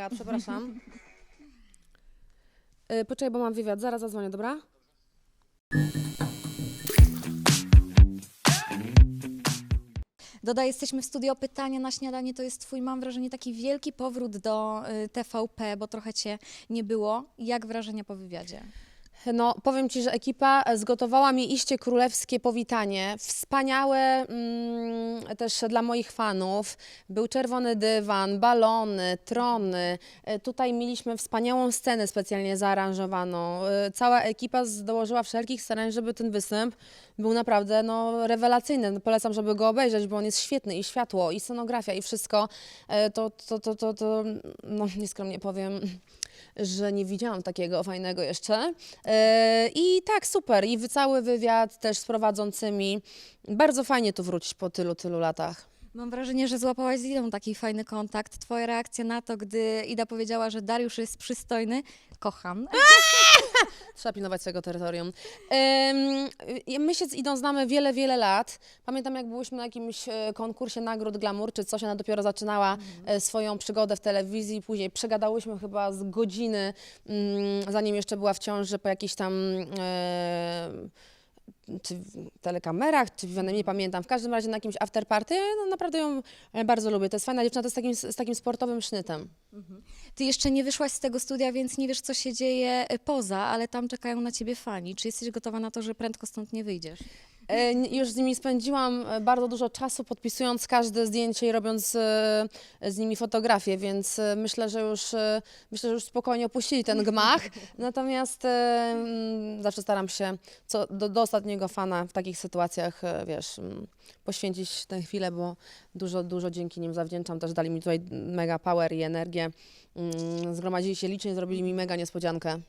God, przepraszam. Y, Poczekaj, bo mam wywiad, zaraz zadzwonię, dobra? Doda, jesteśmy w studio Pytania na śniadanie. To jest twój, mam wrażenie, taki wielki powrót do y, TVP, bo trochę cię nie było. Jak wrażenia po wywiadzie? No, powiem Ci, że ekipa zgotowała mi iście królewskie powitanie. Wspaniałe mm, też dla moich fanów. Był czerwony dywan, balony, trony. E, Tutaj mieliśmy wspaniałą scenę specjalnie zaaranżowaną. E, Cała ekipa dołożyła wszelkich starań, żeby ten występ był naprawdę no, rewelacyjny. No, Polecam, żeby go obejrzeć, bo on jest świetny i światło, i scenografia, i wszystko. E, To, to, to, to, to no, nieskromnie powiem, że nie widziałam takiego fajnego jeszcze. E, I tak, super. I cały wywiad też z prowadzącymi. Bardzo fajnie tu wrócić po tylu, tylu latach. Mam wrażenie, że złapałaś z Idą taki fajny kontakt. Twoja reakcja na to, gdy Ida powiedziała, że Dariusz jest przystojny, kocham. Trzeba pilnować swojego terytorium. Em, y, my się z Idą znamy wiele, wiele lat. Pamiętam, jak byłyśmy na jakimś e, konkursie nagród Glamour, czy coś, ona dopiero zaczynała e, swoją przygodę w telewizji. Później przegadałyśmy chyba z godziny, mm, zanim jeszcze była w ciąży, po jakichś tam e, czy w telekamerach, czy w nie pamiętam. W każdym razie na jakimś afterparty. No, naprawdę ją e, bardzo lubię. To jest fajna dziewczyna, to jest takim, z takim sportowym sznytem. Ty jeszcze nie wyszłaś z tego studia, więc nie wiesz, co się dzieje y, poza, ale tam czekają na ciebie fani. Czy jesteś gotowa na to, że prędko stąd nie wyjdziesz? E, Już z nimi spędziłam e, bardzo dużo czasu podpisując każde zdjęcie i robiąc e, z nimi fotografie, więc e, myślę, że już, e, myślę, że już spokojnie opuścili ten gmach. Natomiast e, mm, zawsze staram się co, do, do ostatniego fana w takich sytuacjach, e, wiesz, mm, poświęcić tę chwilę, bo dużo, dużo dzięki nim zawdzięczam. Też dali mi tutaj mega power i energię. Mm, Zgromadzili się licznie, zrobili mi mega niespodziankę.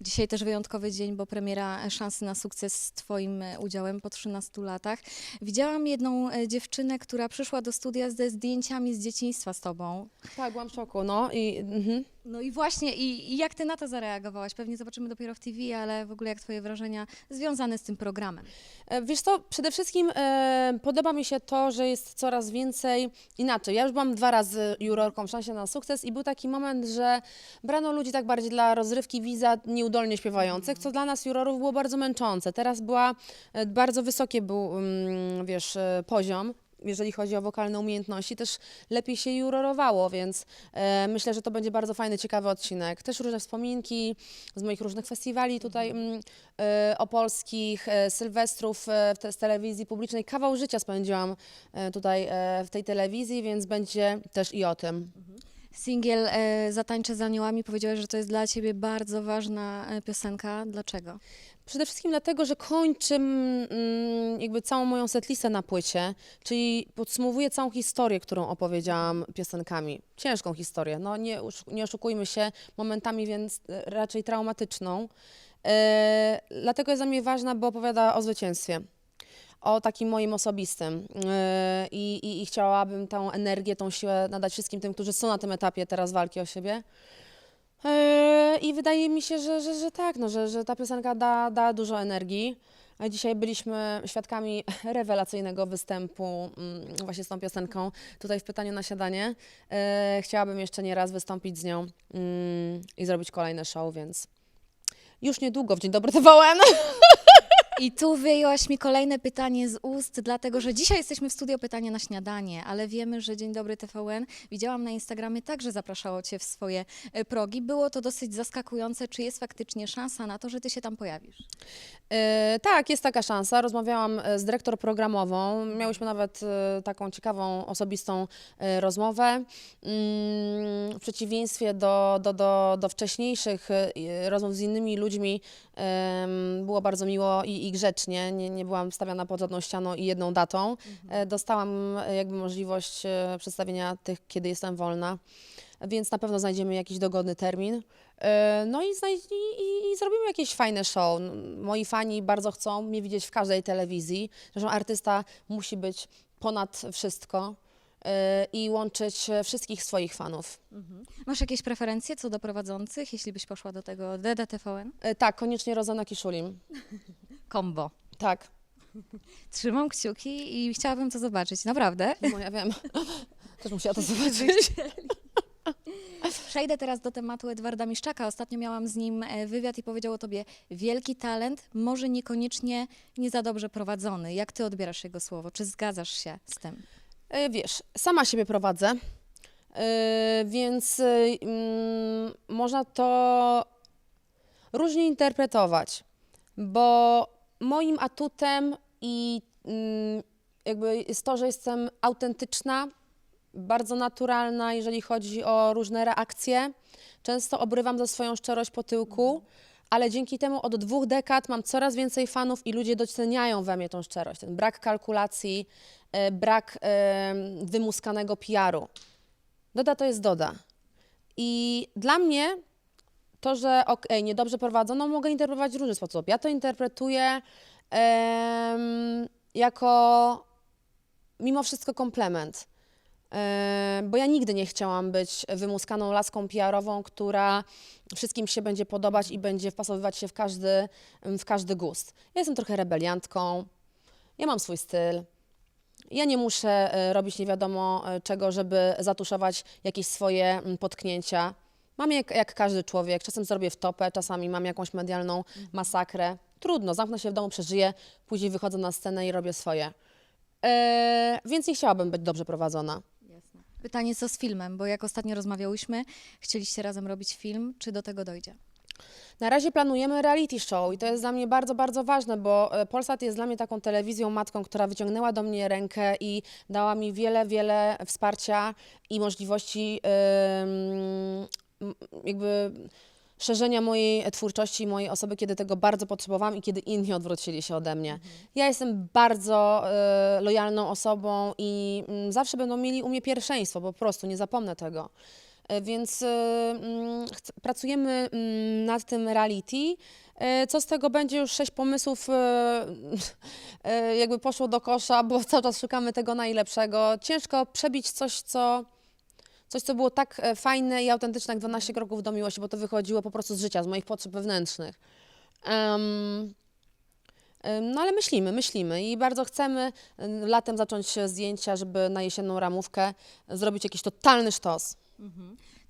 Dzisiaj też wyjątkowy dzień, bo premiera Szansy na sukces z Twoim e, udziałem po 13 latach. Widziałam jedną e, dziewczynę, która przyszła do studia ze zdjęciami z dzieciństwa z Tobą. Tak, byłam w szoku, no i mhm. No i właśnie, i, i jak Ty na to zareagowałaś? Pewnie zobaczymy dopiero w TV, ale w ogóle jak Twoje wrażenia związane z tym programem? E, Wiesz co, przede wszystkim e, podoba mi się to, że jest coraz więcej inaczej. Ja już byłam dwa razy jurorką w szansie na sukces i był taki moment, że brano ludzi tak bardziej dla rozrywki widza nieudolnie śpiewających, co dla nas jurorów było bardzo męczące. Teraz była, e, bardzo wysoki był, mm, wiesz, e, poziom. Jeżeli chodzi o wokalne umiejętności, też lepiej się jurorowało, więc e, myślę, że to będzie bardzo fajny, ciekawy odcinek. Też różne wspominki z moich różnych festiwali tutaj mm, e, opolskich, e, sylwestrów e, w te, z telewizji publicznej. Kawał życia spędziłam e, tutaj e, w tej telewizji, więc będzie też i o tym. Singiel e, Zatańczę z aniołami powiedziałeś, że to jest dla Ciebie bardzo ważna e, piosenka. Dlaczego? Przede wszystkim dlatego, że kończy mm, jakby całą moją setlistę na płycie, czyli podsumowuję całą historię, którą opowiedziałam piosenkami. Ciężką historię, no nie, nie oszukujmy się, momentami więc e, raczej traumatyczną. Dlatego jest dla mnie ważna, bo opowiada o zwycięstwie. O takim moim osobistym. E, I, i, I chciałabym tą energię, tą siłę nadać wszystkim tym, którzy są na tym etapie teraz walki o siebie. Eee, I wydaje mi się, że, że, że tak, no, że, że ta piosenka da, da dużo energii. Dzisiaj byliśmy świadkami rewelacyjnego występu mm, właśnie z tą piosenką tutaj w pytaniu na siadanie. Eee, Chciałabym jeszcze nie raz wystąpić z nią mm, i zrobić kolejne show, więc już niedługo w Dzień Dobry TVN. I tu wyjęłaś mi kolejne pytanie z ust, dlatego że dzisiaj jesteśmy w studio Pytanie na śniadanie, ale wiemy, że Dzień Dobry TVN, widziałam na Instagramie, także zapraszało Cię w swoje e, progi. Było to dosyć zaskakujące. Czy jest faktycznie szansa na to, że Ty się tam pojawisz? E, tak, jest taka szansa. Rozmawiałam e, z dyrektor programową. Miałyśmy nawet e, taką ciekawą, osobistą e, rozmowę. Mm, W przeciwieństwie do, do, do, do wcześniejszych e, rozmów z innymi ludźmi em, było bardzo miło i, i grzecznie. Nie, nie byłam stawiana pod żadną ścianą i jedną datą. E, Dostałam e, jakby możliwość e, przedstawienia tych, kiedy jestem wolna. Więc na pewno znajdziemy jakiś dogodny termin. No i, i, i, i zrobimy jakieś fajne show. Moi fani bardzo chcą mnie widzieć w każdej telewizji. Zresztą artysta musi być ponad wszystko i łączyć wszystkich swoich fanów. Masz jakieś preferencje co do prowadzących, jeśli byś poszła do tego DDTVN? Tak, koniecznie Rozana Kiszulim. Kombo. Tak, Trzymam kciuki i chciałabym to zobaczyć, naprawdę. no ja wiem. Też musiała to zobaczyć. Przejdę teraz do tematu Edwarda Miszczaka. Ostatnio miałam z nim e, wywiad i powiedział o tobie wielki talent, może niekoniecznie nie za dobrze prowadzony. Jak ty odbierasz jego słowo? Czy zgadzasz się z tym? E, Wiesz, sama siebie prowadzę, e, więc mm, można to różnie interpretować, bo moim atutem i mm, jakby jest to, że jestem autentyczna, bardzo naturalna, jeżeli chodzi o różne reakcje. Często obrywam za swoją szczerość po tyłku, ale dzięki temu od dwóch dekad mam coraz więcej fanów i ludzie doceniają we mnie tą szczerość. Ten brak kalkulacji, e, brak e, wymuskanego PR-u. Doda to jest Doda. I dla mnie to, że okej, niedobrze prowadzono, mogę interpretować w różny sposób. Ja to interpretuję jako mimo wszystko komplement. Bo ja nigdy nie chciałam być wymuskaną laską PR-ową, która wszystkim się będzie podobać i będzie wpasowywać się w każdy, w każdy gust. Ja jestem trochę rebeliantką, ja mam swój styl. Ja nie muszę e, robić nie wiadomo e, czego, żeby zatuszować jakieś swoje potknięcia. Mam jak, jak każdy człowiek. Czasem zrobię w topę, czasami mam jakąś medialną masakrę. Trudno, zamknę się w domu, przeżyję, później wychodzę na scenę i robię swoje. E, więc nie chciałabym być dobrze prowadzona. Pytanie co z filmem, bo jak ostatnio rozmawiałyśmy, chcieliście razem robić film, czy do tego dojdzie? Na razie planujemy reality show i to jest dla mnie bardzo, bardzo ważne, bo e, Polsat jest dla mnie taką telewizją matką, która wyciągnęła do mnie rękę i dała mi wiele, wiele wsparcia i możliwości jakby szerzenia mojej twórczości mojej osoby, kiedy tego bardzo potrzebowałam i kiedy inni odwrócili się ode mnie. Ja jestem bardzo e, lojalną osobą i mm, zawsze będą mieli u mnie pierwszeństwo, po prostu nie zapomnę tego. E, Więc chc- pracujemy mm, nad tym reality. E, Co z tego będzie już sześć pomysłów, e, e, jakby poszło do kosza, bo cały czas szukamy tego najlepszego. Ciężko przebić coś, co, coś, co było tak e, fajne i autentyczne jak 12 kroków do miłości, bo to wychodziło po prostu z życia, z moich potrzeb wewnętrznych. Em, no ale myślimy, myślimy i bardzo chcemy em, latem zacząć zdjęcia, żeby na jesienną ramówkę zrobić jakiś totalny sztos.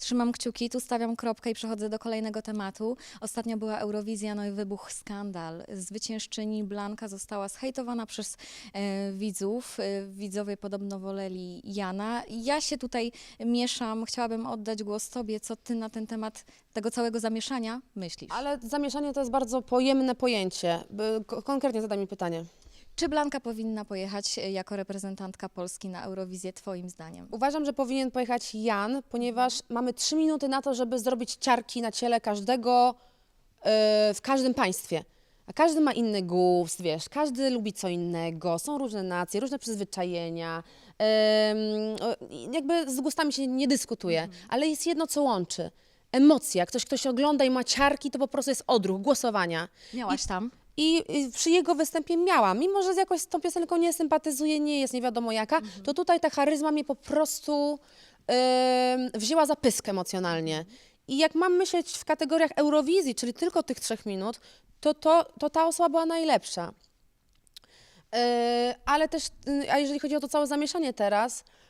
Trzymam kciuki, tu stawiam kropkę i przechodzę do kolejnego tematu. Ostatnio była Eurowizja, no i wybuchł skandal. Zwyciężczyni Blanka została zhejtowana przez e, widzów. E, widzowie podobno woleli Jana. Ja się tutaj mieszam, chciałabym oddać głos Tobie. Co Ty na ten temat tego całego zamieszania myślisz? Ale zamieszanie to jest bardzo pojemne pojęcie. Konkretnie zadaj mi pytanie. Czy Blanka powinna pojechać e, jako reprezentantka Polski na Eurowizję, Twoim zdaniem? Uważam, że powinien pojechać Jan, ponieważ mamy trzy minuty na to, żeby zrobić ciarki na ciele każdego e, w każdym państwie. A każdy ma inny gust, wiesz, każdy lubi co innego, są różne nacje, różne przyzwyczajenia. I jakby z gustami się nie dyskutuje, ale jest jedno, co łączy. Emocja. Ktoś, kto się ogląda i ma ciarki, to po prostu jest odruch głosowania. Miałaś tam? I przy jego występie miałam, mimo że z jakoś z tą piosenką nie sympatyzuję, nie jest nie wiadomo jaka, to tutaj ta charyzma mnie po prostu ym, wzięła za pysk emocjonalnie. I jak mam myśleć w kategoriach Eurowizji, czyli tylko tych trzech minut, to, to, to ta osoba była najlepsza. Yy, ale też, yy, a jeżeli chodzi o to całe zamieszanie teraz, yy,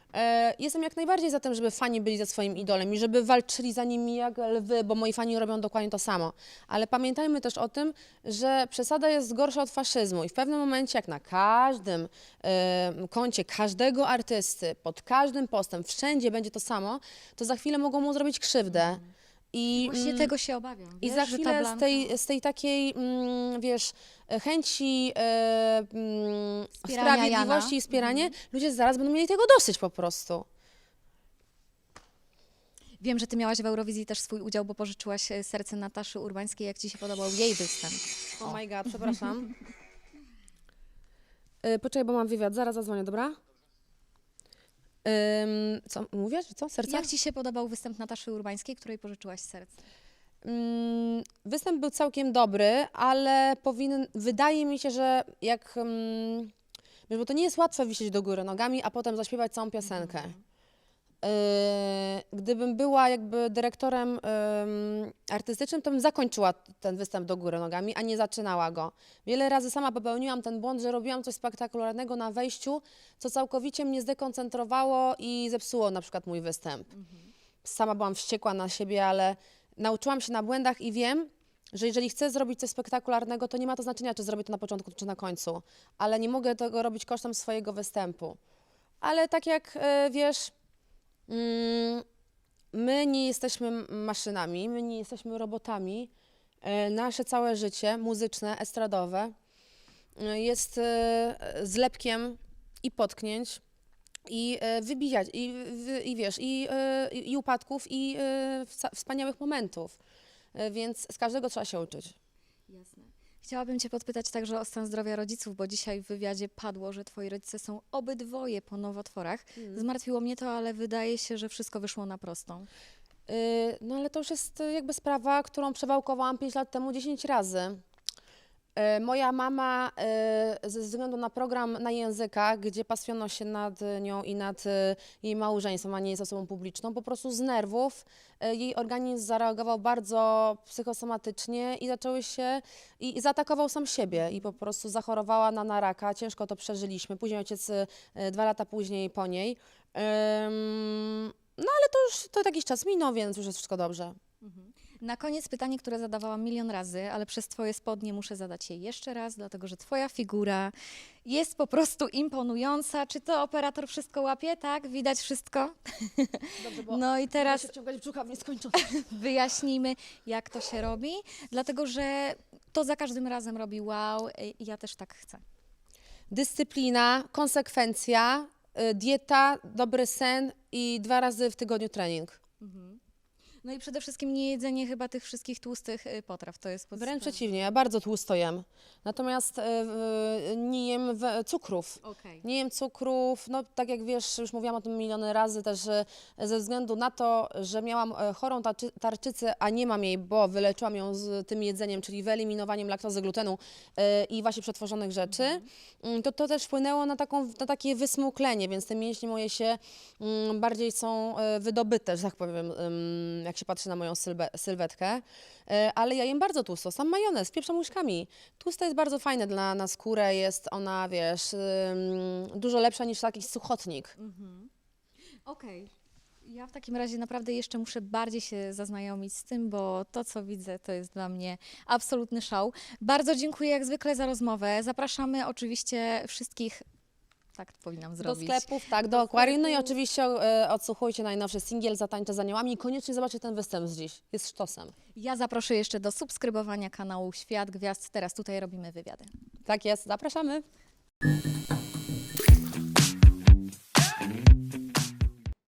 jestem jak najbardziej za tym, żeby fani byli ze swoim idolem i żeby walczyli za nimi jak lwy, bo moi fani robią dokładnie to samo. Ale pamiętajmy też o tym, że przesada jest gorsza od faszyzmu i w pewnym momencie, jak na każdym yy, koncie każdego artysty, pod każdym postem, wszędzie będzie to samo, to za chwilę mogą mu zrobić krzywdę. I, Właśnie mm, tego się obawiam. i wiesz, za że ta chwilę z Blanka- tej, z tej takiej, mm, wiesz, chęci e, mm, Wspierania sprawiedliwości Jana. Mhm. i wspieranie, ludzie zaraz będą mieli tego dosyć po prostu. Wiem, że ty miałaś w Eurowizji też swój udział, bo pożyczyłaś e, serce Nataszy Urbańskiej. Jak ci się podobał jej występ? Oh my god, przepraszam. E, Poczekaj, bo mam wywiad, zaraz zadzwonię, dobra? Ym, co, mówisz? Co? Serce? Jak ci się podobał występ Nataszy Urbańskiej, której pożyczyłaś serce? Mm, Występ był całkiem dobry, ale powinien, wydaje mi się, że jak. mm, Wiesz, bo to nie jest łatwe wisieć do góry nogami, a potem zaśpiewać całą piosenkę. Yy, Gdybym była jakby dyrektorem ym, artystycznym, to bym zakończyła ten występ do góry nogami, a nie zaczynała go. Wiele razy sama popełniłam ten błąd, że robiłam coś spektakularnego na wejściu, co całkowicie mnie zdekoncentrowało i zepsuło na przykład mój występ. sama byłam wściekła na siebie, ale nauczyłam się na błędach i wiem, że jeżeli chcę zrobić coś spektakularnego, to nie ma to znaczenia, czy zrobię to na początku, czy na końcu. Ale nie mogę tego robić kosztem swojego występu. Ale tak jak e, wiesz, mm, my nie jesteśmy maszynami, my nie jesteśmy robotami. E, Nasze całe życie muzyczne, estradowe e, jest e, zlepkiem i potknięć, i wybijać, i, i wiesz, i, i upadków, i wspaniałych momentów. Więc z każdego trzeba się uczyć. Jasne. Chciałabym Cię podpytać także o stan zdrowia rodziców, bo dzisiaj w wywiadzie padło, że Twoi rodzice są obydwoje po nowotworach. Zmartwiło mnie to, ale wydaje się, że wszystko wyszło na prostą. Y, No ale to już jest jakby sprawa, którą przewałkowałam 5 lat temu 10 razy. Y, Moja mama y, ze względu na program na językach, gdzie pasjono się nad nią i nad y, jej małżeństwem, a nie jest osobą publiczną, po prostu z nerwów jej organizm zareagował bardzo psychosomatycznie i zaczęły się, i, i zaatakował sam siebie i po prostu zachorowała na, na raka. Ciężko to przeżyliśmy. Później ojciec dwa lata później po niej. No ale to już to jakiś czas minął, więc już jest wszystko dobrze. Na koniec pytanie, które zadawałam milion razy, ale przez Twoje spodnie muszę zadać je jeszcze raz, dlatego że Twoja figura jest po prostu imponująca. Czy to operator wszystko łapie? Tak? Widać wszystko? Dobrze, bo No i teraz wciągać brzucha w nieskończoność. wyjaśnijmy, jak to się robi, dlatego że to za każdym razem robi wow i ja też tak chcę. Dyscyplina, konsekwencja, y, dieta, dobry sen i dwa razy w tygodniu trening. No i przede wszystkim nie jedzenie chyba tych wszystkich tłustych y, potraw, to jest podstawa. Wręcz przeciwnie, ja bardzo tłusto jem. Natomiast y, nie jem we- cukrów. Okej. Nie jem cukrów, no tak jak wiesz, już mówiłam o tym miliony razy też, ze względu na to, że miałam e, chorą tarczy, tarczycę, a nie mam jej, bo wyleczyłam ją z tym jedzeniem, czyli wyeliminowaniem laktozy, glutenu e, i właśnie przetworzonych rzeczy, mm, to to też wpłynęło na, taką, na takie wysmuklenie, więc te mięśnie moje się mm, bardziej są e, wydobyte, że tak powiem, jak się patrzy na moją sylwe, sylwetkę. E, Ale ja jem bardzo tłusto, sam majonez, pieprzam łyżkami. Tłuste jest bardzo fajne dla, na skórę, jest ona, wiesz, dużo lepsza niż jakiś suchotnik. Okej. Ja w takim razie naprawdę jeszcze muszę bardziej się zaznajomić z tym, bo to, co widzę, to jest dla mnie absolutny szał. Bardzo dziękuję jak zwykle za rozmowę. Zapraszamy oczywiście wszystkich, tak powinnam zrobić. Do sklepów, tak, do, akwarium. No i oczywiście e, odsłuchujcie najnowszy singiel Zatańczę z aniołami i koniecznie zobaczcie ten występ z dziś. Jest sztosem. Ja zaproszę jeszcze do subskrybowania kanału Świat Gwiazd. Teraz tutaj robimy wywiady. Tak jest, zapraszamy.